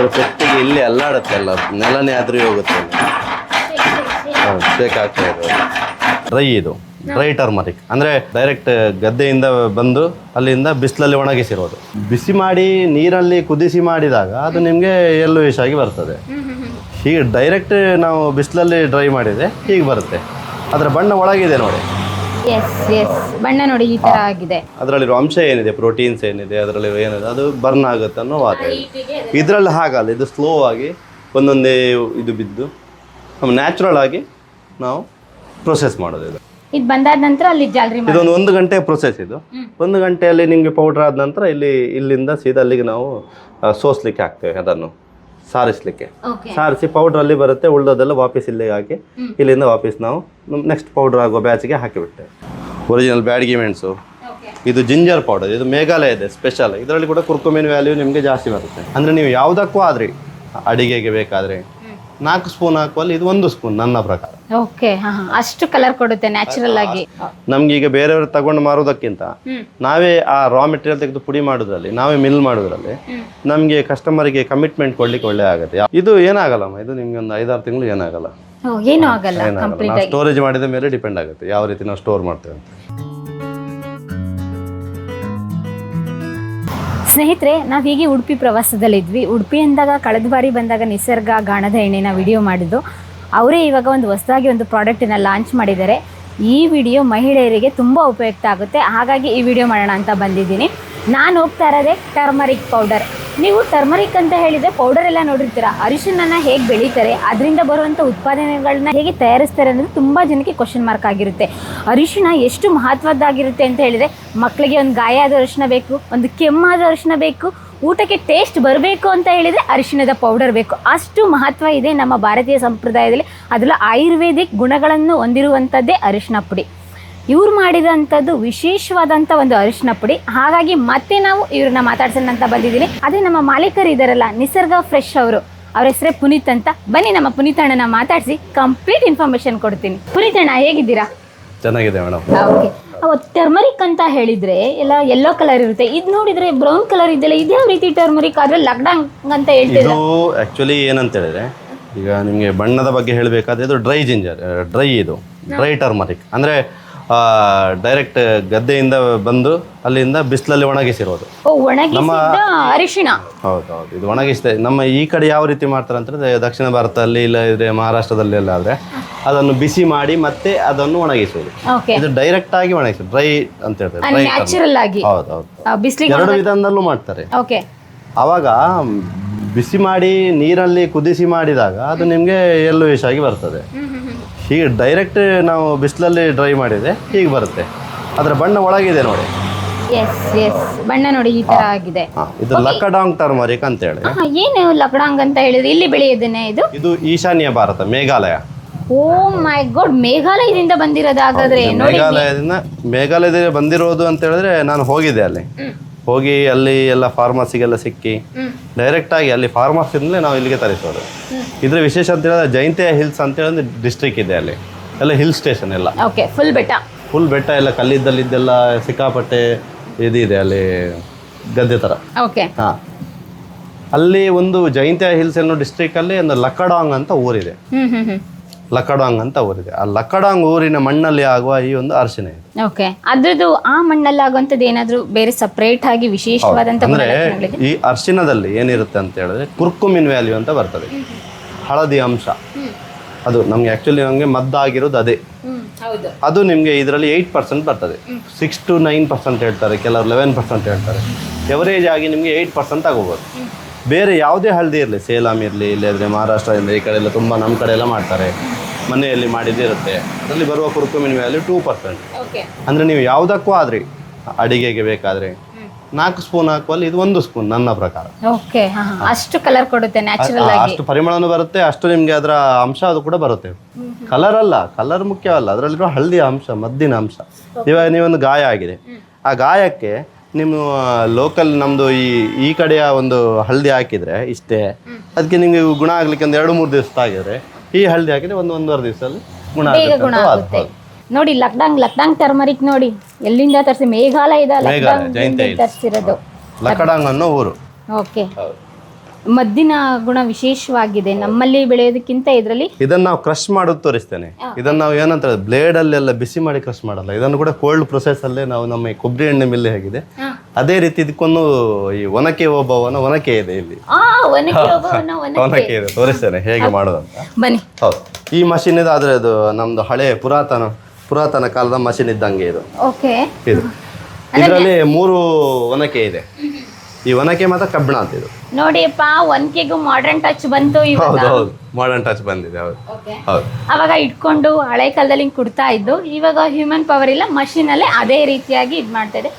ಅದ್ರ ಪೆಟ್ಟಿಗೆ ಇಲ್ಲಿ ಅಲ್ಲಾಡುತ್ತೆ ಅಲ್ಲ, ನೆಲನೇ ಆದ್ರೂ ಹೋಗುತ್ತೆ. ಇರೋದು ಡ್ರೈ ಇದು ಡ್ರೈ ಟರ್ಮರಿಕ್ ಅಂದರೆ ಡೈರೆಕ್ಟ್ ಗದ್ದೆಯಿಂದ ಬಂದು ಅಲ್ಲಿಂದ ಬಿಸಿಲಲ್ಲಿ ಒಣಗಿಸಿರೋದು. ಬಿಸಿ ಮಾಡಿ ನೀರಲ್ಲಿ ಕುದಿಸಿ ಮಾಡಿದಾಗ ಅದು ನಿಮಗೆ ಎಲ್ಲೋ ಆಗಿ ಬರ್ತದೆ. ಹೀಗೆ ಡೈರೆಕ್ಟ್ ನಾವು ಬಿಸಿಲಲ್ಲಿ ಡ್ರೈ ಮಾಡಿದರೆ ಹೀಗೆ ಬರುತ್ತೆ. ಅದರ ಬಣ್ಣ ಒಳಗಿದೆ ನೋಡಿ. ಎಸ್ ಎಸ್ ಬಣ್ಣ ನೋಡಿ ಈ ತರ ಆಗಿದೆ. ಅದರಲ್ಲಿರೋ ಅಂಶ ಏನಿದೆ? ಪ್ರೋಟೀನ್ಸ್ ಏನಿದೆ? ಅದರಲ್ಲಿ ಏನಿದೆ? ಅದು ಬರ್ನ್ ಆಗುತ್ತೆ ಅನ್ನೋ ವಾದ ಇದರಲ್ಲಿ ಹಾಗಲ್ಲ ಇದು ಸ್ಲೋ ಆಗಿ ಒಂದೊಂದೇ ಇದು ಬಿದ್ದು ನ್ಯಾಚುರಲ್ ಆಗಿ ನಾವು ಪ್ರೊಸೆಸ್ ಮಾಡೋದು ಇದು. ಇದು ಬಂದಾದ ನಂತರ ಅಲ್ಲಿ ಜಾಲರಿ ಇದೊಂದು ಒಂದು ಗಂಟೆ ಪ್ರೊಸೆಸ್ ಇದು. ಒಂದು ಗಂಟೆಯಲ್ಲಿ ನಿಮಗೆ ಪೌಡ್ರ್ ಆದ ನಂತರ ಇಲ್ಲಿ ಇಲ್ಲಿಂದ ಸೀದಾ ಅಲ್ಲಿಗೆ ನಾವು ಸೋಸ್ಲಿಕ್ಕೆ ಹಾಕ್ತೇವೆ ಅದನ್ನು. ಸಾರಿಸ್ಲಿಕ್ಕೆ. ಸಾರಿಸಿ ಪೌಡರ್ ಅಲ್ಲಿ ಬರುತ್ತೆ ಉಳ್ದೋದೆಲ್ಲ ವಾಪಸ್ ಇಲ್ಲಿಗೆ ಹಾಕಿ ಇಲ್ಲಿಂದ ವಾಪಸ್ ನಾವು ನೆಕ್ಸ್ಟ್ ಪೌಡರ್ ಆಗೋ ಬ್ಯಾಚ್ಗೆ ಹಾಕಿಬಿಟ್ಟೆ ಒರಿಜಿನಲ್ ಬ್ಯಾಡ್ಗಿ ಮೆಣಸು ಇದು ಜಿಂಜರ್ ಪೌಡರ್ ಇದು ಮೇಘಾಲಯ ಇದೆ ಸ್ಪೆಷಲ್ ಇದರಲ್ಲಿ ಕೂಡ ಕುರ್ಕುಮಿನ ವ್ಯಾಲ್ಯೂ ನಿಮಗೆ ಜಾಸ್ತಿ ಬರುತ್ತೆ. ಅಂದರೆ ನೀವು ಯಾವುದಕ್ಕೂ ಆದ್ರಿ ಅಡಿಗೆಗೆ ಬೇಕಾದರೆ. ನಾಲ್ಕು ಸ್ಪೂನ್ ಹಾಕುವಲ್ಲಿ ಇದು ಒಂದು ಸ್ಪೂನ್ ನನ್ನ ಪ್ರಕಾರ. ಓಕೆ ಹಾ ಹಾ. ಅಷ್ಟು ಕಲರ್ ಕೊಡುತ್ತೆ ನ್ಯಾಚುರಲ್ ಆಗಿ. ನಮ್ಗೆ ಈಗ ಬೇರೆಯವರು ತಗೊಂಡು ಮಾರೋದಕ್ಕಿಂತ ನಾವೇ ಆ ರಾ ಮೆಟೀರಿಯಲ್ ತೆಗೆದು ಪುಡಿ ಮಾಡೋದ್ರಲ್ಲಿ ನಾವೇ ಮಿಲ್ ಮಾಡೋದ್ರಲ್ಲಿ ನಮಗೆ ಕಸ್ಟಮರಿಗೆ ಕಮಿಟ್ಮೆಂಟ್ ಕೊಡ್ಲಿಕ್ಕೆ ಒಳ್ಳೆ ಆಗುತ್ತೆ. ಇದು ಏನಾಗಲ್ಲಮ್ಮ? ಇದು ನಿಮ್ಗೆ ಒಂದು ಐದಾರು ತಿಂಗಳು ಏನಾಗಲ್ಲ? ಓ, ಏನೂ ಆಗಲ್ಲ ಏನಾಗಲ್ಲ. ಕಂಪ್ಲೀಟ್ ನಾವು ಆಗಿ. ಸ್ಟೋರೇಜ್ ಮಾಡಿದ ಮೇಲೆ ಡಿಪೆಂಡ್ ಆಗುತ್ತೆ. ಯಾವ ರೀತಿ ನಾವು ಸ್ಟೋರ್ ಮಾಡ್ತೇವೆ ಅಂತ. ಸ್ನೇಹಿತರೆ, ನಾವು ಹೀಗೆ ಉಡುಪಿ ಪ್ರವಾಸದಲ್ಲಿದ್ವಿ. ಉಡುಪಿ ಅಂದಾಗ, ಕಳೆದ ಬಾರಿ ಬಂದಾಗ ನಿಸರ್ಗ, ಗಾಣದ ಎಣ್ಣೆನ ವಿಡಿಯೋ ಮಾಡಿದ್ದು. ಅವರೇ ಇವಾಗ ಒಂದು ಹೊಸದಾಗಿ ಒಂದು ಪ್ರಾಡಕ್ಟನ್ನು ಲಾಂಚ್ ಮಾಡಿದ್ದಾರೆ. ಈ ವಿಡಿಯೋ ಮಹಿಳೆಯರಿಗೆ ತುಂಬ ಉಪಯುಕ್ತ ಆಗುತ್ತೆ. ಹಾಗಾಗಿ ಈ ವಿಡಿಯೋ ಮಾಡೋಣ ಅಂತ ಬಂದಿದ್ದೀನಿ. ನಾನು ಹೋಗ್ತಾ ಇರೋದೇ ಟರ್ಮರಿಕ್ ಪೌಡರ್ ನೀವು ಟರ್ಮರಿಕ್ ಅಂತ ಹೇಳಿದ್ರೆ ಪೌಡರ್ ಎಲ್ಲ ನೋಡಿರ್ತೀರಾ? ಅರಿಶಿನ ಹೇಗೆ ಬೆಳೀತಾರೆ? ಅದರಿಂದ ಬರುವಂಥ ಉತ್ಪಾದನೆಗಳನ್ನ ಹೇಗೆ ತಯಾರಿಸ್ತಾರೆ ಅನ್ನೋದು ತುಂಬ ಜನಕ್ಕೆ ಕ್ವಶನ್ ಮಾರ್ಕ್ ಆಗಿರುತ್ತೆ. ಅರಿಶಿನ ಎಷ್ಟು ಮಹತ್ವದ್ದಾಗಿರುತ್ತೆ ಅಂತ ಹೇಳಿದರೆ ಮಕ್ಕಳಿಗೆ ಒಂದು ಗಾಯ ಆದ ಅರಿಶಿನ ಬೇಕು, ಒಂದು ಕೆಮ್ಮಾದ ಅರಿಶಿನ ಬೇಕು, ಊಟಕ್ಕೆ ಟೇಸ್ಟ್ ಬರಬೇಕು ಅಂತ ಹೇಳಿದರೆ ಅರಿಶಿಣದ ಪೌಡರ್ ಬೇಕು. ಅಷ್ಟು ಮಹತ್ವ ಇದೆ ನಮ್ಮ ಭಾರತೀಯ ಸಂಪ್ರದಾಯದಲ್ಲಿ. ಅದರಲ್ಲೂ ಆಯುರ್ವೇದಿಕ್ ಗುಣಗಳನ್ನು ಹೊಂದಿರುವಂಥದ್ದೇ ಅರಿಶಿನ ಪುಡಿ. ಇವ್ರು ಮಾಡಿದಂಥದ್ದು ವಿಶೇಷವಾದಂಥ ಒಂದು ಅರಿಶಿನ ಪುಡಿ. ಹಾಗಾಗಿ ಮತ್ತೆ ನಾವು ಇವ್ರನ್ನ ಮಾತಾಡ್ಸೋಣ ಅಂತ ಬಂದಿದ್ದೀನಿ. ಅದೇ ನಮ್ಮ ಮಾಲೀಕರು ಇದ್ದಾರಲ್ಲ ನಿಸರ್ಗ ಫ್ರೆಶ್ ಅವರು. ಅವ್ರ ಹೆಸರೇ ಪುನೀತ್ ಅಂತ. ಬನ್ನಿ ನಮ್ಮ ಪುನೀತ್ ಅಣ್ಣನ ಮಾತಾಡಿಸಿ ಕಂಪ್ಲೀಟ್ ಇನ್ಫಾರ್ಮೇಶನ್ ಕೊಡ್ತೀನಿ. ಪುನೀತ್ ಅಣ್ಣ ಹೇಗಿದ್ದೀರಾ? ಚೆನ್ನಾಗಿದೆ ಮೇಡಮ್. ಓಕೆ. ಅವತ್ತು ಟರ್ಮರಿಕ್ ಅಂತ ಹೇಳಿದ್ರೆ ಎಲ್ಲ ಯೆಲ್ಲೋ ಕಲರ್ ಇರುತ್ತೆ. ಇದು ನೋಡಿದ್ರೆ ಬ್ರೌನ್ ಕಲರ್ ಇದೆಯಲ್ಲ ಇದ್ಯಾವ ರೀತಿ ಟರ್ಮರಿಕ್ ಆದ್ರೆ ಲಕ್ಡಾಂಗ್ ಅಂತ ಹೇಳ್ತೀರಾ ಇದು ಆ್ಯಕ್ಚುಲಿ ಏನಂತ ಹೇಳಿದ್ರೆ ಈಗ ನಿಮಗೆ ಬಣ್ಣದ ಬಗ್ಗೆ ಹೇಳಬೇಕಾದ್ರೆ ಇದು ಡ್ರೈ ಜಿಂಜರ್ ಡ್ರೈ ಇದು ಡ್ರೈ ಟರ್ಮರಿಕ್ ಅಂದರೆ ಡೈರೆಕ್ಟ್ ಗದ್ದೆಯಿಂದ ಬಂದು ಅಲ್ಲಿಂದ ಬಿಸಿಲಲ್ಲಿ ಒಣಗಿಸಿರೋದು. ಓ ಒಣಗಿಸಿದ ಅರಿಶಿಣ. ಹೌದು ಹೌದು ಇದು ಒಣಗಿಸ್ತೇವೆ ನಮ್ಮ ಈ ಕಡೆ ಯಾವ ರೀತಿ ಮಾಡ್ತಾರೆ ಅಂತಂದ್ರೆ ದಕ್ಷಿಣ ಭಾರತದಲ್ಲಿ ಇಲ್ಲ ಇದ್ರೆ ಮಹಾರಾಷ್ಟ್ರದಲ್ಲಿ ಎಲ್ಲ ಆದರೆ ಅದನ್ನು ಬಿಸಿ ಮಾಡಿ ಮತ್ತೆ ಅದನ್ನು ಒಣಗಿಸುವುದು. ಓಕೆ ಇದು ಡೈರೆಕ್ಟ್ ಆಗಿ ಒಣಗಿಸುದು ಡ್ರೈ ಅಂತ ಹೇಳ್ತಾರೆ ಡ್ರೈ ನ್ಯಾಚುರಲ್ ಆಗಿ. ಹೌದು ಹೌದು ಬಿಸಿಲಿಗೆ ಎರಡು ವಿಧಾನದಲ್ಲೂ ಮಾಡ್ತಾರೆ. ಓಕೆ ಆವಾಗ ಬಿಸಿ ಮಾಡಿ ನೀರಲ್ಲಿ ಕುದಿಸಿ ಮಾಡಿದಾಗ ಅದು ನಿಮಗೆ ಎಲ್ಲೋ ಆಗಿ ಬರ್ತದೆ. ಹೀಗೆ ಡೈರೆಕ್ಟ್ ನಾವು ಬಿಸಿಲಲ್ಲಿ ಡ್ರೈ ಮಾಡಿದರೆ ಹೀಗೆ ಬರುತ್ತೆ. ಅದರ ಬಣ್ಣ ಒಳಗಿದೆ ನೋಡಿ. ಎಸ್ ಎಸ್ ಬಣ್ಣ ನೋಡಿ ಈ ತರ ಆಗಿದೆ. ಹಾ, ಇದು ಲಕ್ಕಡಾಂಗ್ ಟರ್ಮರಿಕ್ ಅಂತ ಹೇಳಿ. ಆಹಾ, ಏನು ಲಕಡಾಂಗ್ ಅಂತ ಹೇಳಿದ್ರೆ ಇಲ್ಲಿ ಬೆಳೆಯೋದನ್ನೇ ಇದು? ಇದು ಈಶಾನ್ಯ Bharat Meghalaya. Oh my god ಮೇಘಾಲಯದಿಂದ ಬಂದಿರೋದು ಹಾಗಾದ್ರೆ ನೋಡಿ ಮೇಘಾಲಯದಿಂದ ಮೇಘಾಲಯದಿಂದ ಬಂದಿರೋದು ಅಂತ ಹೇಳಿದ್ರೆ ನಾನು ಹೋಗಿದ್ದೆ ಅಲ್ಲಿ. ಹೋಗಿ ಅಲ್ಲಿ ಎಲ್ಲ ಫಾರ್ಮಸಿಗೆಲ್ಲ ಸಿಕ್ಕಿ ಡೈರೆಕ್ಟ್ ಆಗಿ ಅಲ್ಲಿ ಫಾರ್ಮಸಿಂದಲೇ ನಾವು ಇಲ್ಲಿಗೆ ತರಿಸೋದು. ಇದ್ರ ವಿಶೇಷ ಅಂತ ಹೇಳಿದ್ರೆ ಜೈಂತಿಯ ಹಿಲ್ಸ್ ಅಂತ ಹೇಳಿ ಡಿಸ್ಟ್ರಿಕ್ ಇದೆ ಅಲ್ಲಿ. ಎಲ್ಲ ಹಿಲ್ ಸ್ಟೇಷನ್ ಎಲ್ಲ. ಓಕೆ ಫುಲ್ ಬೆಟ್ಟ. ಫುಲ್ ಬೆಟ್ಟ ಎಲ್ಲ ಕಲ್ಲಿದ್ದಲ್ಲಿದ್ದೆಲ್ಲ ಸಿಕ್ಕಾಪಟ್ಟೆ ಇದಿದೆ ಅಲ್ಲಿ ಗದ್ದೆ ಥರ ಓಕೆ ಹಾಂ. ಅಲ್ಲಿ ಒಂದು ಜೈಂತಿಯ ಹಿಲ್ಸ್ ಅನ್ನೋ ಡಿಸ್ಟ್ರಿಕ್ಟಲ್ಲಿ ಒಂದು ಲಕ್ಕಡಾಂಗ್ ಅಂತ ಊರಿದೆ. ಲಕ್ಕಡಾಂಗ್ ಅಂತ ಊರಿದೆ. ಆ ಲಕಡಾಂಗ್ ಊರಿನ ಮಣ್ಣಲ್ಲಿ ಆಗುವ ಈ ಒಂದು ಅರಿಶಿನ ಇದೆ. ಓಕೆ. ಅದ್ರದ್ದು ಆ ಮಣ್ಣಲ್ಲಿ ಆಗುವಂಥದ್ದು ಏನಾದರೂ ಬೇರೆ ಸಪರೇಟ್ ಆಗಿ ವಿಶೇಷವಾದಂತ ಅಂದ್ರೆ ಈ ಅರಿಶಿನದಲ್ಲಿ ಏನಿರುತ್ತೆ ಅಂತ ಹೇಳಿದ್ರೆ ಕುರ್ಕುಮಿನ್ ವ್ಯಾಲ್ಯೂ ಅಂತ ಬರ್ತದೆ. ಹಳದಿ ಅಂಶ. ಅದು ನಮ್ಗೆ ಆಕ್ಚುಲಿ ನಮಗೆ ಮದ್ದಾಗಿರೋದು ಅದೇ. ಅದು ನಿಮಗೆ ಇದರಲ್ಲಿ ಏಯ್ಟ್ ಪರ್ಸೆಂಟ್ ಬರ್ತದೆ. ಸಿಕ್ಸ್ ಟು ನೈನ್ ಪರ್ಸೆಂಟ್ ಹೇಳ್ತಾರೆ ಕೆಲವರು ಲೆವೆನ್ ಪರ್ಸೆಂಟ್ ಹೇಳ್ತಾರೆ. ಎವರೇಜ್ ಆಗಿ ನಿಮಗೆ ಏಯ್ಟ್ ಪರ್ಸೆಂಟ್ ಆಗೋಗ್ಬೋದು ಬೇರೆ ಯಾವುದೇ ಹಳದಿ ಇರಲಿ ಸೇಲಂ ಇರಲಿ ಇಲ್ಲದ್ರೆ ಮಹಾರಾಷ್ಟ್ರ ಇರಲಿ ಈ ಕಡೆ ಎಲ್ಲ ತುಂಬ ನಮ್ಮ ಕಡೆ ಎಲ್ಲ ಮಾಡ್ತಾರೆ. ಮನೆಯಲ್ಲಿ ಮಾಡಿದ್ದಿರುತ್ತೆ ಅದರಲ್ಲಿ ಬರುವ ಕುರ್ಕುಮಿನ್ ವ್ಯಾಲ್ಯೂ ಟೂ ಪರ್ಸೆಂಟ್ ಅಂದರೆ ನೀವು ಯಾವುದಕ್ಕೂ ಆದ್ರಿ ಅಡಿಗೆಗೆ ಬೇಕಾದ್ರೆ ನಾಲ್ಕು ಸ್ಪೂನ್ ಹಾಕುವಲ್ಲಿ ಇದು ಒಂದು ಸ್ಪೂನ್ ನನ್ನ ಪ್ರಕಾರ. ಓಕೆ. ಅಷ್ಟು ಕಲರ್ ಕೊಡುತ್ತೆ ನ್ಯಾಚುರಲ್ ಆಗಿ. ಅಷ್ಟು ಪರಿಮಳನೂ ಬರುತ್ತೆ ಅಷ್ಟು ನಿಮಗೆ ಅದರ ಅಂಶ ಅದು ಕೂಡ ಬರುತ್ತೆ. ಕಲರ್ ಅಲ್ಲ ಕಲರ್ ಮುಖ್ಯವಲ್ಲ ಅದರಲ್ಲಿರೋ ಹಳದಿ ಅಂಶ ಮದ್ದಿನ ಅಂಶ. ಇವಾಗ ನೀವೊಂದು ಗಾಯ ಆಗಿದೆ. ಆ ಗಾಯಕ್ಕೆ ನಿಮ್ಮ ಲೋಕಲ್ ನಮ್ಮದು ಈ ಈ ಕಡೆಯ ಒಂದು ಹಳದಿ ಹಾಕಿದರೆ ಇಷ್ಟೇ. ಅದಕ್ಕೆ ನಿಮಗೆ ಗುಣ ಆಗ್ಲಿಕ್ಕೆ ಒಂದು ಎರಡು ಮೂರು ದಿವಸ ಆಗಿದ್ರೆ ಈ ಹಳದಿ ಹಾಕಿದ್ರೆ ಒಂದು ಒಂದೂವರೆ ದಿವಸದಲ್ಲಿ ಗುಣ ಬೇಗ ಗುಣ ಆಗುತ್ತೆ. ನೋಡಿ ಲಕ್ಡಾಂಗ್ ಲಕ್ಡಾಂಗ್ ಟರ್ಮರಿಕ್ ನೋಡಿ. ಎಲ್ಲಿಂದ ತರಿಸಿ? ಮೇಘಾಲಯದ ಮೇಘಾಲಯ, ಲಕ್ಡಾಂಗ್ hills. ತರಿಸಿರೋದು? ಲಕ್ಡಾಂಗ್ ಅನ್ನೋ ಊರು. ಓಕೆ. ಮದ್ದಿನ ಗುಣ ವಿಶೇಷವಾಗಿದೆ. ನಮ್ಮಲ್ಲಿ ಬೆಳೆಯೋದಕ್ಕಿಂತ ಇದರಲ್ಲಿ ಇದನ್ನ ನಾವು ಕ್ರಶ್ ಮಾಡೋದು ತೋರಿಸ್ತೇನೆ. ಇದನ್ನ ನಾವು ಏನಂತ ಬ್ಲೇಡ್ ಅಲ್ಲೆಲ್ಲ ಬಿಸಿ ಮಾಡಿ ಕ್ರಶ್ ಮಾಡಲ್ಲ. ಇದನ್ನು ಕೂಡ ಕೋಲ್ಡ್ ಪ್ರೊಸೆಸ್ ಅಲ್ಲೇ ನಾವು ನಮ್ಮ ಈ ಕೊಬ್ಬರಿ ಎಣ್ಣೆ ಮಿಲ್ ಹೇಗಿದೆ ಅದೇ ರೀತಿ ಇದಕ್ಕೊಂದು ಈ ಒನಕೆ ಓಬವ್ವನ ಒನಕೆ ಇದೆ ಇಲ್ಲಿ. ಒನಕೆ ಇದೆ. ತೋರಿಸ್ತೇನೆ ಹೇಗೆ ಮಾಡೋದಂತ ಬನ್ನಿ. ಹೌದು. ಈ ಮಷಿನ್ ಇದು ಆದ್ರೆ ಅದು ನಮ್ದು ಹಳೆ ಪುರಾತನ ಪುರಾತನ ಕಾಲದ ಮಷಿನ್ ಇದ್ದಂಗೆ ಇದು. ಓಕೆ. ಇದು. ಇದರಲ್ಲಿ ಮೂರು ಒನಕೆ ಇದೆ. ಈ ಒನಕೆ ಮಾತ್ರ ಕಬ್ಬಿಣ ಅಂತ ಇದು. ನೋಡಿಯಪ್ಪ ಒನಕೆಗೂ ಮಾಡರ್ನ್ ಟಚ್ ಬಂತು ಇವಾಗ. ಹೌದು ಮಾಡರ್ನ್ ಟಚ್ ಬಂದಿದೆ ಹೌದು. ಅವಾಗ ಇಟ್ಕೊಂಡು ಹಳೆ ಕಾಲದಲ್ಲಿ ಹಿಂಗ್ ಕುಡ್ತಾ ಇದ್ದು ಇವಾಗ ಹ್ಯೂಮನ್ ಪವರ್ ಇಲ್ಲ ಮಷೀನ್ ಅಲ್ಲೇ ಅದೇ ರೀತಿಯಾಗಿ ಇದು ಮಾಡ್ತಾ ಇದೆ.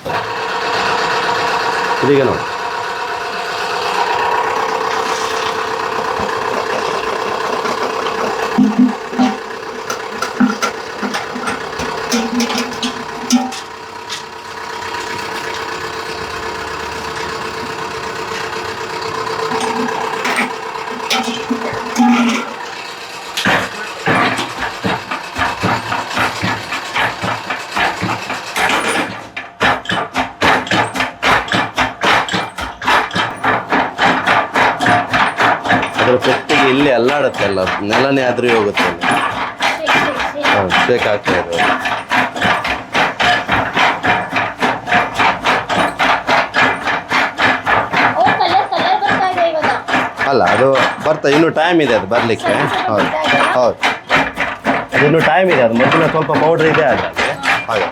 ಇದೀಗ ನೋಡಿ. ಅದರ ಪೆಟ್ಟಿಗೆ ಇಲ್ಲಿ ಅಲ್ಲಾಡುತ್ತೆ ಅಲ್ಲ ನೆಲನೇ ಆದ್ರೂ ಹೋಗುತ್ತೆ ಬೇಕಾಗ್ತಾ ಇದೆ ಅಲ್ಲ ಅದು ಬರ್ತಾ ಇನ್ನೂ ಟೈಮ್ ಇದೆ ಅದು ಬರಲಿಕ್ಕೆ. ಹೌದು ಹೌದು. ಅದು ಇನ್ನು ಟೈಮ್ ಇದೆ ಅದು ಮೊದಲು ಸ್ವಲ್ಪ ಪೌಡ್ರ್ ಇದೆ ಅದು ಹೌದು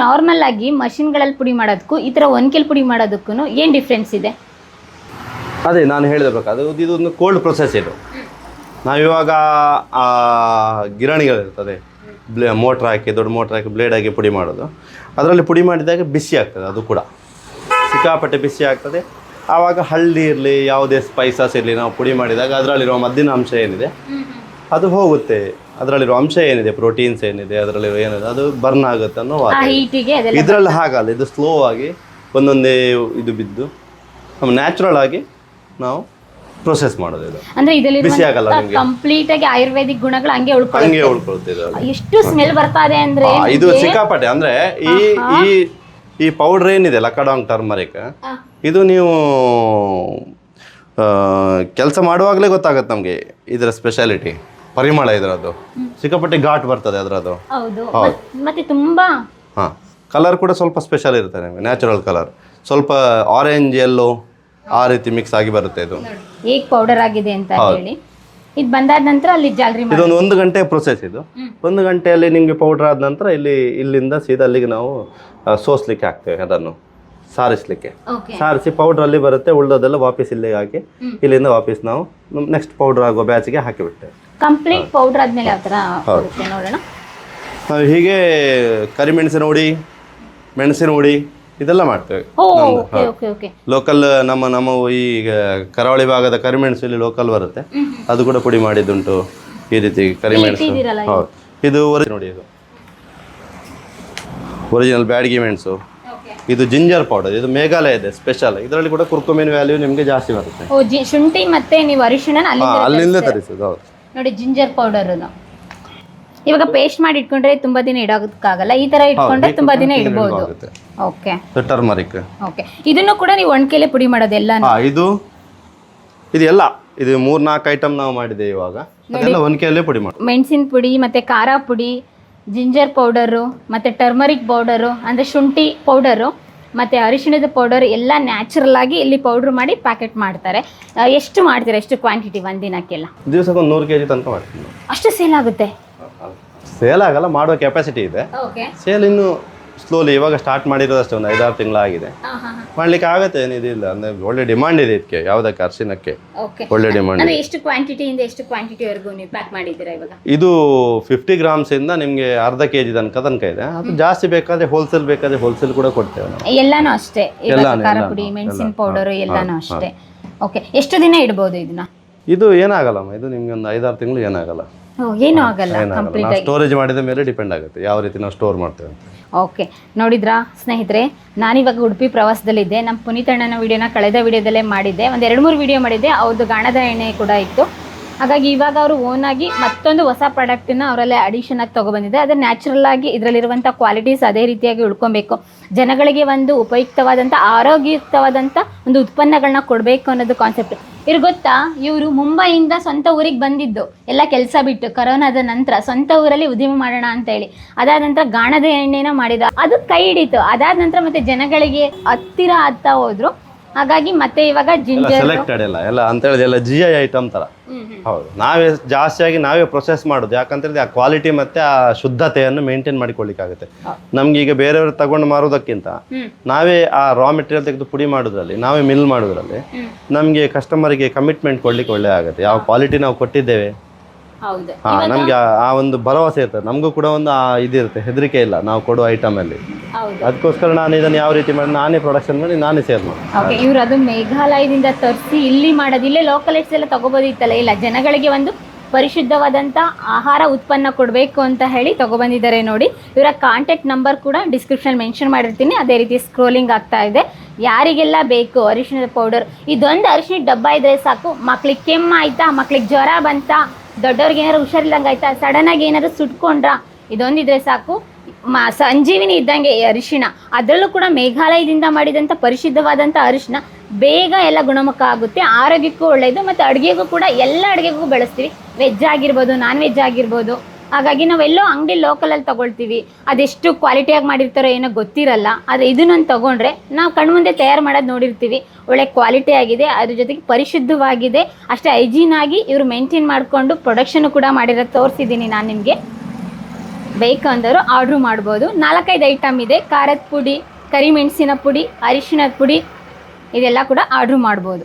ನಾರ್ಮಲ್ ಆಗಿ ಮಷಿನ್ಗಳಲ್ಲಿ ಪುಡಿ ಮಾಡೋದಕ್ಕೂ ಈ ಥರ ಒನ್ಕೆಲ್ ಪುಡಿ ಮಾಡೋದಕ್ಕೂ ಏನು ಡಿಫ್ರೆನ್ಸ್ ಇದೆ? ಅದೇ ನಾನು ಹೇಳಿದಬೇಕು ಅದು ಇದೊಂದು ಕೋಲ್ಡ್ ಪ್ರೊಸೆಸ್ ಇದು. ನಾವಿವಾಗ ಆ ಗಿರಣಿಗಳಿರ್ತದೆ. ಬ್ಲೇ ಮೋಟ್ರ್ ಹಾಕಿ ದೊಡ್ಡ ಮೋಟ್ರ್ ಹಾಕಿ ಬ್ಲೇಡ್ ಹಾಕಿ ಪುಡಿ ಮಾಡೋದು. ಅದರಲ್ಲಿ ಪುಡಿ ಮಾಡಿದಾಗ ಬಿಸಿ ಆಗ್ತದೆ ಅದು ಕೂಡ. ಸಿಕ್ಕಾಪಟ್ಟೆ ಬಿಸಿ ಆಗ್ತದೆ. ಆವಾಗ ಹಳ್ಳಿ ಇರಲಿ ಯಾವುದೇ ಸ್ಪೈಸಸ್ ಇರಲಿ ನಾವು ಪುಡಿ ಮಾಡಿದಾಗ ಅದರಲ್ಲಿರುವ ಮದ್ದಿನ ಅಂಶ ಏನಿದೆ? ಅದು ಹೋಗುತ್ತೆ. ಅದರಲ್ಲಿರೋ ಅಂಶ ಏನಿದೆ? ಪ್ರೋಟೀನ್ಸ್ ಏನಿದೆ? ಅದರಲ್ಲಿರೋ ಏನಿದೆ? ಅದು ಬರ್ನ್ ಆಗುತ್ತೆ ಅನ್ನೋ ಇದರಲ್ಲಿ ಹಾಗಲ್ಲ ಇದು ಸ್ಲೋ ಆಗಿ ಒಂದೊಂದೇ ಇದು ಬಿದ್ದು ನಮ್ಮ ನ್ಯಾಚುರಲ್ ಆಗಿ ನಾವು ಪ್ರೊಸೆಸ್ ಮಾಡೋದು ಇದು. ಅಂದ್ರೆ ಇದರಲ್ಲಿ ಬಿಸಿ ಆಗಲ್ಲ ನಿಮ್ಗೆ. ಕಂಪ್ಲೀಟ್ ಆಗಿ ಆಯುರ್ವೇದಿಕ್ ಗುಣಗಳು ಹಂಗೆ ಉಳ್ಕೊಳ್ಳುತ್ತೆ. ಹಂಗೆ ಉಳ್ಕೊಳುತ್ತೆ ಇದು ಎಷ್ಟು ಸ್ಮೆಲ್ ಬರ್ತಾ ಇದೆ ಅಂದ್ರೆ ಇದು ಸಿಕ್ಕಾಪಟ್ಟೆ. ಅಂದ್ರೆ ಈ ಈ ಈ ಪೌಡರ್ ಏನಿದೆ ಲಕಡಾಂಗ್ ಟರ್ಮರಿಕ್ ಇದು ನೀವು ಕೆಲಸ ಮಾಡುವಾಗಲೇ ಗೊತ್ತಾಗುತ್ತೆ ನಮಗೆ ಇದರ ಸ್ಪೆಷಾಲಿಟಿ ಪರಿಮಳ ಇದರದ್ದು. ಸಿಕ್ಕಾಪಟ್ಟೆ ಘಾಟ್ ಬರ್ತದೆ ಅದರದ್ದು. ಹೌದು. ಮತ್- ಮತ್ತೆ ತುಂಬಾ? ಹಾಂ. ಕಲರ್ ಕೂಡ ಸ್ವಲ್ಪ ಸ್ಪೆಷಲ್ ಇರುತ್ತೆ ನಿಮಗೆ ನ್ಯಾಚುರಲ್ ಕಲರ್ ಸ್ವಲ್ಪ ಆರೆಂಜ್ ಎಲ್ಲೋ ಆ ರೀತಿ ಮಿಕ್ಸ್ ಆಗಿ ಬರುತ್ತೆ ಇದು. ಈಗ ಪೌಡರ್ ಆಗಿದೆ ಅಂತ ಹೇಳಿ. ಇದು ಬಂದಾದ ನಂತರ ಅಲ್ಲಿ ಜಾಲರಿ ಇದೊಂದು ಒಂದು ಗಂಟೆ ಪ್ರೊಸೆಸ್ ಇದು. ಒಂದು ಗಂಟೆಯಲ್ಲಿ ನಿಮಗೆ ಪೌಡರ್ ಆದ ನಂತರ ಇಲ್ಲಿ ಇಲ್ಲಿಂದ ಸೀದಾ ಅಲ್ಲಿಗೆ ನಾವು ಸೋಸ್ಲಿಕ್ಕೆ ಹಾಕ್ತೇವೆ ಅದನ್ನು ಸಾರಿಸ್ಲಿಕ್ಕೆ. ಸಾರಿಸಿ ಪೌಡರ್ ಅಲ್ಲಿ ಬರುತ್ತೆ ಉಳ್ದೋದೆಲ್ಲ ವಾಪಸ್ ಇಲ್ಲಿಗೆ ಹಾಕಿ ಇಲ್ಲಿಂದ ವಾಪಸ್ ನಾವು ನೆಕ್ಸ್ಟ್ ಪೌಡರ್ ಆಗೋ ಬ್ಯಾಚ್ಗೆ ಹಾಕಿಬಿಡ್ತೇವೆ ಕಂಪ್ಲೀಟ್ ಪೌಡರ್ ಆದ್ಮೇಲೆ ಯಾವ ಬರುತ್ತೆ ನೋಡೋಣ. ಹೀಗೆ ಕರಿಮೆಣಸಿನ ಹುಡಿ ಮೆಣಸಿನ ಹುಡಿ ಇದೆಲ್ಲ ಮಾಡ್ತೇವೆ. ಲೋಕಲ್ ನಮ್ಮ ನಮ್ಮ ಈ ಕರಾವಳಿ ಭಾಗದ ಕರಿಮೆಣಸು ಇಲ್ಲಿ ಲೋಕಲ್ ಬರುತ್ತೆ. ಅದು ಕೂಡ ಪುಡಿ ಮಾಡಿದ್ದುಂಟು. ಈ ರೀತಿ ಕರಿಮೆಣಸು. ಹೌದು. ಇದು ನೋಡಿ ಇದು. ಒರಿಜಿನಲ್ ಬ್ಯಾಡ್ಗಿ ಮೆಣಸು. ಇದು ಜಿಂಜರ್ ಪೌಡರ್ ಇದು ಮೇಘಾಲಯ ಇದೆ ಸ್ಪೆಷಲ್ ಇದರಲ್ಲಿ ಕೂಡ ಕುರ್ಕುಮಿನ್ ವ್ಯಾಲ್ಯೂ ನಿಮಗೆ ಜಾಸ್ತಿ ಬರುತ್ತೆ. ಶುಂಠಿ ಮತ್ತೆ ನೀವು ಅರಿಶಿಣ ಅಲ್ಲಿಂದ ತರಿಸೋದು ಹೌದು. ನೋಡಿ ಜಿಂಜರ್ ಪೌಡರ್ ಇವಾಗ ಪೇಸ್ಟ್ ಮಾಡಿ ಇಟ್ಕೊಂಡ್ರೆ ತುಂಬಾ ದಿನ ಇಡೋದಕ್ಕಾಗಲ್ಲ. ಈ ತರ ಇಟ್ಕೊಂಡ್ರೆ ತುಂಬಾ ದಿನ ಆಗುತ್ತೆ ಓಕೆ. Turmeric okay. ಇದನ್ನು ಕೂಡ ನೀವು ಒಣಕೆಲೆ ಪುಡಿ ಮಾಡೋದೆಲ್ಲ ಹಾ ಇದು ಇದೆಲ್ಲ ಇದು ಮೂರ್ ನಾಲ್ಕು ಐಟಮ್ ನಾವು ಮಾಡಿದೆ ಇವಾಗ. ಅದೆಲ್ಲ ಕೆಲೆ ಪುಡಿ ಮಾಡಿ ಮೆಣಸಿನ ಪುಡಿ ಮತ್ತೆ ಖಾರ ಪುಡಿ ಜಿಂಜರ್ ಪೌಡರು ಮತ್ತೆ ಟರ್ಮರಿಕ್ ಪೌಡರು ಅಂದರೆ ಶುಂಠಿ ಪೌಡರು ಮತ್ತು ಅರಿಶಿಣದ ಪೌಡರ್ ಎಲ್ಲ ನ್ಯಾಚುರಲ್ ಆಗಿ ಇಲ್ಲಿ ಪೌಡರ್ ಮಾಡಿ ಪ್ಯಾಕೆಟ್ ಮಾಡ್ತಾರೆ. ಎಷ್ಟು ಮಾಡ್ತೀರಾ? ಎಷ್ಟು ಕ್ವಾಂಟಿಟಿ ಒಂದಿನಕ್ಕೆಲ್ಲ ದಿನಕ್ಕೆಲ್ಲ? ದಿವಸಕ್ಕೆ ಒಂದು ನೂರು ಕೆ ಜಿ ತನಕ ಮಾಡ್ತೀನಿ. ಅಷ್ಟು ಸೇಲ್ ಆಗುತ್ತೆ? ಸೇಲ್ ಆಗಲ್ಲ ಮಾಡೋ ಕೆಪಾಸಿಟಿ ಇದೆ. ಓಕೆ. ಸೇಲ್ ಇನ್ನು ಸ್ಲೋಲಿ ಇವಾಗ ಸ್ಟಾರ್ಟ್ ಮಾಡಿರೋದಷ್ಟೇ ಒಂದು ಐದಾರು ತಿಂಗಳಾಗಿದೆ. ಮಾಡ್ಲಿಕ್ಕೆ ಆಗತ್ತೆ ಏನಿದಿಲ್ಲ ಅಂದ್ರೆ ಒಳ್ಳೆ ಡಿಮಾಂಡ್ ಇದೆ ಇದಕ್ಕೆ ಯಾವುದಕ್ಕೆ ಅರ್ಶಿನಕ್ಕೆ. ಓಕೆ ಒಳ್ಳೆ ಡಿಮಾಂಡ್ ಅಂದರೆ ಎಷ್ಟು ಕ್ವಾಂಟಿಟಿಯಿಂದ ಎಷ್ಟು ಕ್ವಾಂಟಿಟಿವರೆಗೂ ನೀವು ಪ್ಯಾಕ್ ಮಾಡಿದ್ದೀರಾ ಇವಾಗ? ಇದು ಫಿಫ್ಟಿ ಗ್ರಾಮ್ಸ್ ಇಂದ ನಿಮಗೆ ಅರ್ಧ ಕೆ ಜಿ ತನಕ ತನಕ ಇದೆ. ಅದು ಜಾಸ್ತಿ ಬೇಕಾದ್ರೆ ಹೋಲ್ಸೇಲ್ ಬೇಕಾದ್ರೆ ಹೋಲ್ಸೇಲ್ ಕೂಡ ಕೊಡ್ತೇವೆ ನಾವು. ಎಲ್ಲಾನು ಅಷ್ಟೇ. ಖಾರ ಪುಡಿ ಮೆಣಸಿನ ಪೌಡರ್ ಎಲ್ಲಾನು. ಅಷ್ಟೇ. ಓಕೆ ಎಷ್ಟು ದಿನ ಇಡಬಹುದು ಇದನ್ನ? ಇದು ಏನಾಗಲ್ಲಮ್ಮ? ಇದು ನಿಮ್ಗೆ ಒಂದು ಐದಾರು ತಿಂಗಳು ಏನಾಗಲ್ಲ. ಏನೂ ಆಗಲ್ಲ ಕಂಪ್ಲೀಟ್ ನಾವು ಸ್ಟೋರೇಜ್ ಮಾಡಿದ ಮೇಲೆ ಡಿಪೆಂಡ್ ಆಗುತ್ತೆ. ಯಾವ ರೀತಿ ನಾವು ಸ್ಟೋರ್ ಮಾಡ್ತೇವೆ ಅಂತ. ಓಕೆ ನೋಡಿದ್ರಾ? ಸ್ನೇಹಿತರೆ ನಾನಿವಾಗ ಉಡುಪಿ ಪ್ರವಾಸದಲ್ಲಿದ್ದೆ. ನಮ್ಮ ಪುನೀತ್ ಅಣ್ಣನ ವಿಡಿಯೋನ ಕಳೆದ ವಿಡಿಯೋದಲ್ಲೇ ಮಾಡಿದ್ದೆ. ಒಂದು ಎರಡು ಮೂರು ವಿಡಿಯೋ ಮಾಡಿದ್ದೆ. ಅವ್ರದ್ದು ಗಾಣದ ಎಣ್ಣೆ ಕೂಡ ಇತ್ತು. ಹಾಗಾಗಿ ಇವಾಗ ಅವರು ಓನ್ ಆಗಿ ಮತ್ತೊಂದು ಹೊಸ ಪ್ರಾಡಕ್ಟನ್ನ ಅವರಲ್ಲೇ ಅಡಿಷನ್ ಆಗಿ ತೊಗೊಬಂದಿದೆ. ಅದು ನ್ಯಾಚುರಲ್ ಆಗಿ ಇದರಲ್ಲಿರುವಂಥ ಕ್ವಾಲಿಟೀಸ್ ಅದೇ ರೀತಿಯಾಗಿ ಉಳ್ಕೊಬೇಕು. ಜನಗಳಿಗೆ ಒಂದು ಉಪಯುಕ್ತವಾದಂಥ ಆರೋಗ್ಯಯುಕ್ತವಾದಂಥ ಒಂದು ಉತ್ಪನ್ನಗಳನ್ನ ಕೊಡಬೇಕು ಅನ್ನೋದು ಕಾನ್ಸೆಪ್ಟ್ ಇವ್ರು ಗೊತ್ತಾ? ಇವರು ಮುಂಬೈಯಿಂದ ಸ್ವಂತ ಊರಿಗೆ ಬಂದಿದ್ದು. ಎಲ್ಲ ಕೆಲಸ ಬಿಟ್ಟು, ಕರೋನಾದ ನಂತರ ಸ್ವಂತ ಊರಲ್ಲಿ ಉದ್ಯಮ ಮಾಡೋಣ ಅಂತ ಹೇಳಿ. ಅದಾದ ನಂತರ ಗಾಣದ ಎಣ್ಣೆನ ಮಾಡಿದ. ಅದು ಕೈ ಹಿಡಿತು. ಅದಾದ ನಂತರ ಮತ್ತೆ ಜನಗಳಿಗೆ ಹತ್ತಿರ ಆಗ್ತಾ ಹೋದ್ರು. ಹಾಗಾಗಿ ಮತ್ತೆ ಇವಾಗ ಎಲ್ಲ ಜಿಂಜರ್ ಸೆಲೆಕ್ಟೆಡ್ ಎಲ್ಲ ಎಲ್ಲ ಅಂತ ಹೇಳಿದ್ರೆ ಎಲ್ಲ ಜಿ ಐ ಐಟಮ್ ತರ. ಹೌದು. ನಾವೇ ಜಾಸ್ತಿಯಾಗಿ ನಾವೇ ಪ್ರೊಸೆಸ್ ಮಾಡೋದು. ಯಾಕಂತ ಹೇಳಿದ್ರೆ ಆ ಕ್ವಾಲಿಟಿ ಮತ್ತೆ ಆ ಶುದ್ಧತೆಯನ್ನು ಮೇಂಟೈನ್ ಮಾಡಿಕೊಳ್ಳಿಕ್ಕಾಗುತ್ತೆ. ನಮ್ಗೆ ಈಗ ಬೇರೆಯವರು ತಗೊಂಡು ಮಾರೋದಕ್ಕಿಂತ ನಾವೇ ಆ ರಾ ಮೆಟೀರಿಯಲ್ ತೆಗೆದು ಪುಡಿ ಮಾಡೋದ್ರಲ್ಲಿ ನಾವೇ ಮಿಲ್ ಮಾಡೋದ್ರಲ್ಲಿ ನಮಗೆ ಕಸ್ಟಮರಿಗೆ ಕಮಿಟ್ಮೆಂಟ್ ಕೊಡ್ಲಿಕ್ಕೆ ಒಳ್ಳೆ ಆಗುತ್ತೆ. ಯಾವ ಕ್ವಾಲಿಟಿ ನಾವು ಕೊಟ್ಟಿದ್ದೇವೆ ನಮ್ಗೆ ಆ- ಒಂದು ಭರವಸೆ ಇರ್ತದೆ. ನಮಗೂ ಕೂಡ ಒಂದು ಇದಿರುತ್ತೆ ಹೆದರಿಕೆ ಇಲ್ಲ. ನಾವು ಕೊಡುವ ಐಟಮ್ ಅಲ್ಲಿ. ಅದಕ್ಕೋಸ್ಕರ ನಾನು ಇದನ್ನ ಯಾವ ರೀತಿ ಮಾಡಿ ನಾನೇ ಪ್ರೊಡಕ್ಷನ್ ಮಾಡಿ ನಾನೇ ಸೇಲ್ ಮಾಡಿ ಓಕೆ ಇವ್ರು ಅದು ಮೇಘಾಲಯದಿಂದ ತರಿಸಿ ಇಲ್ಲಿ ಮಾಡೋದು. ಇಲ್ಲೇ ಲೋಕಲೈಟ್ಸ್ ಎಲ್ಲ ತಗೋಬೋದಿತ್ತಲ್ಲ? ಇಲ್ಲ ಜನಗಳಿಗೆ ಒಂದು ಪರಿಶುದ್ಧವಾದಂಥ ಆಹಾರ ಉತ್ಪನ್ನ ಕೊಡಬೇಕು ಅಂತ ಹೇಳಿ ತಗೊಬಂದಿದ್ದಾರೆ ನೋಡಿ. ಇವರ ಕಾಂಟ್ಯಾಕ್ಟ್ ನಂಬರ್ ಕೂಡ ಡಿಸ್ಕ್ರಿಪ್ಷನ್ ಮೆನ್ಷನ್ ಮಾಡಿರ್ತೀನಿ. ಅದೇ ರೀತಿ ಸ್ಕ್ರೋಲಿಂಗ್ ಆಗ್ತಾ ಇದೆ. ಯಾರಿಗೆಲ್ಲ ಬೇಕು ಅರಿಶಿಣದ ಪೌಡರ್ ಇದೊಂದು ಅರಿಶಿಣ ಡಬ್ಬ ಇದ್ರೆ ಸಾಕು. ಮಕ್ಳಿಗೆ ಕೆಮ್ಮು ಆಯ್ತಾ? ಮಕ್ಳಿಗೆ ಜ್ವರ ಬಂತಾ? ದೊಡ್ಡವ್ರಿಗೆ ಏನಾರು ಹುಷಾರಿಲ್ಲಂಗೆ ಆಯ್ತಾ ಸಡನ್ನಾಗಿ ಏನಾದ್ರು ಸುಟ್ಕೊಂಡ್ರಾ? ಇದೊಂದಿದ್ರೆ ಸಾಕು. ಮ, ಸಂಜೀವಿನಿ ಇದ್ದಂಗೆ ಅರಿಶಿಣ. ಅದರಲ್ಲೂ ಕೂಡ ಮೇಘಾಲಯದಿಂದ ಮಾಡಿದಂಥ ಪರಿಶುದ್ಧವಾದಂಥ ಅರಿಶಿಣ ಬೇಗ ಎಲ್ಲ ಗುಣಮುಖ ಆಗುತ್ತೆ. ಆರೋಗ್ಯಕ್ಕೂ ಒಳ್ಳೆಯದು ಮತ್ತು ಅಡುಗೆಗೂ ಕೂಡ ಎಲ್ಲ ಅಡುಗೆಗೂ ಬಳಸ್ತೀವಿ. ವೆಜ್ ಆಗಿರ್ಬೋದು ನಾನ್ ವೆಜ್ ಆಗಿರ್ಬೋದು. ಹಾಗಾಗಿ ನಾವೆಲ್ಲೋ ಅಂಗಡಿ ಲೋಕಲಲ್ಲಿ ತಗೊಳ್ತೀವಿ. ಅದೆಷ್ಟು ಕ್ವಾಲಿಟಿಯಾಗಿ ಮಾಡಿರ್ತಾರೋ ಏನೋ ಗೊತ್ತಿರಲ್ಲ. ಆದರೆ ಇದನ್ನೊಂದು ತಗೊಂಡ್ರೆ ನಾವು ಕಣ್ಮುಂದೆ ತಯಾರು ಮಾಡೋದು ನೋಡಿರ್ತೀವಿ. ಒಳ್ಳೆ ಕ್ವಾಲಿಟಿ ಆಗಿದೆ, ಅದ್ರ ಜೊತೆಗೆ ಪರಿಶುದ್ಧವಾಗಿದೆ. ಅಷ್ಟೇ ಹೈಜೀನ್ ಆಗಿ ಇವರು ಮೇಂಟೈನ್ ಮಾಡಿಕೊಂಡು ಪ್ರೊಡಕ್ಷನ್ ಕೂಡ ಮಾಡಿರೋದು ತೋರಿಸಿದ್ದೀನಿ ನಾನು ನಿಮಗೆ. ಬೇಕು ಅಂದರು ಆರ್ಡ್ರ್ ಮಾಡ್ಬೋದು. ನಾಲ್ಕೈದು ಐಟಮ್ ಇದೆ. ಖಾರದ ಪುಡಿ ಕರಿಮೆಣಸಿನ ಪುಡಿ, ಅರಿಶಿಣದ ಪುಡಿ, ಇದೆಲ್ಲ ಕೂಡ ಆರ್ಡ್ರ್ ಮಾಡ್ಬೋದು.